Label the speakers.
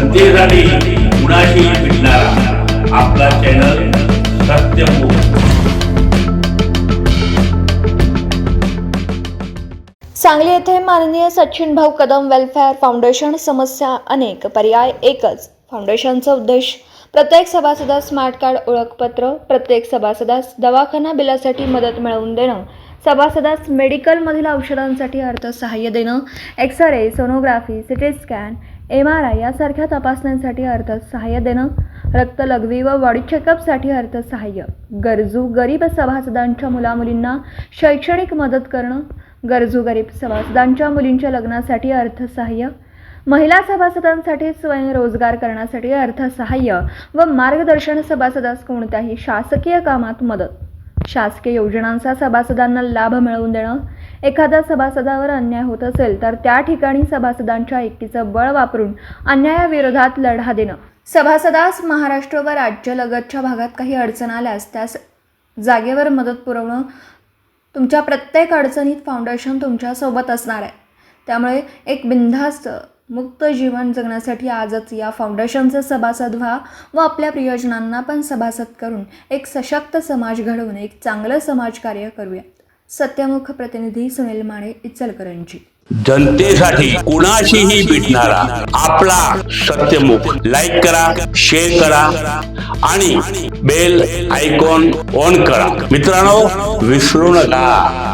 Speaker 1: जनतेसाठी कुणाशी भेटणारा. आपला चॅनल सत्यमुख
Speaker 2: सांगली येथे माननीय सचिन भाऊ कदम वेलफेअर फाउंडेशन समस्या अनेक पर्याय एकच. फाउंडेशनचा उद्देश प्रत्येक सभासदास स्मार्ट कार्ड ओळखपत्र प्रत्येक सभासदास दवाखाना बिलासाठी मदत मिळवून देणं सभासदास मेडिकलमधील औषधांसाठी अर्थसहाय्य देणं X ray sonography CT scan M R I यासारख्या तपासण्यांसाठी अर्थसहाय्य देणं रक्त लघवी व बॉडी चेकअपसाठी अर्थसहाय्य गरजू गरीब सभासदांच्या मुलामुलींना शैक्षणिक मदत करणं गरजू गरीब सभासदांच्या मुलींच्या लग्नासाठी अर्थसहाय्य महिला सभासदांसाठी स्वयंरोजगार करण्यासाठी अर्थसहाय्य व मार्गदर्शन सभासदास कोणत्याही शासकीय कामात मदत. शासकीय योजनांचा सभासदांना लाभ मिळवून देणं एखाद्या सभासदावर अन्याय होत असेल तर त्या ठिकाणी सभासदांच्या एकटीचं बळ वापरून अन्यायाविरोधात लढा देणं. सभासदास महाराष्ट्र व राज्यलगतच्या भागात काही अडचण आल्यास त्यास जागेवर मदत पुरवणं तुमच्या प्रत्येक अडचणीत फाउंडेशन तुमच्यासोबत असणार आहे. त्यामुळे एक बिनधास्त मुक्त जीवन जगण्यासाठी आजच या फाउंडेशनचं सभासद व्हा व आपल्या प्रियजनांना पण सभासद करून एक सशक्त समाज घडवून एक चांगलं समाजकार्य करूया. सत्यमुख प्रतिनिधी सुनील माने इचलकरंजी.
Speaker 1: जनतेसाठी कुणाशीही भेटणारा आपला सत्यमुख लाईक करा शेअर करा आणि बेल आयकॉन ऑन करा. मित्रांनो विसरू नका.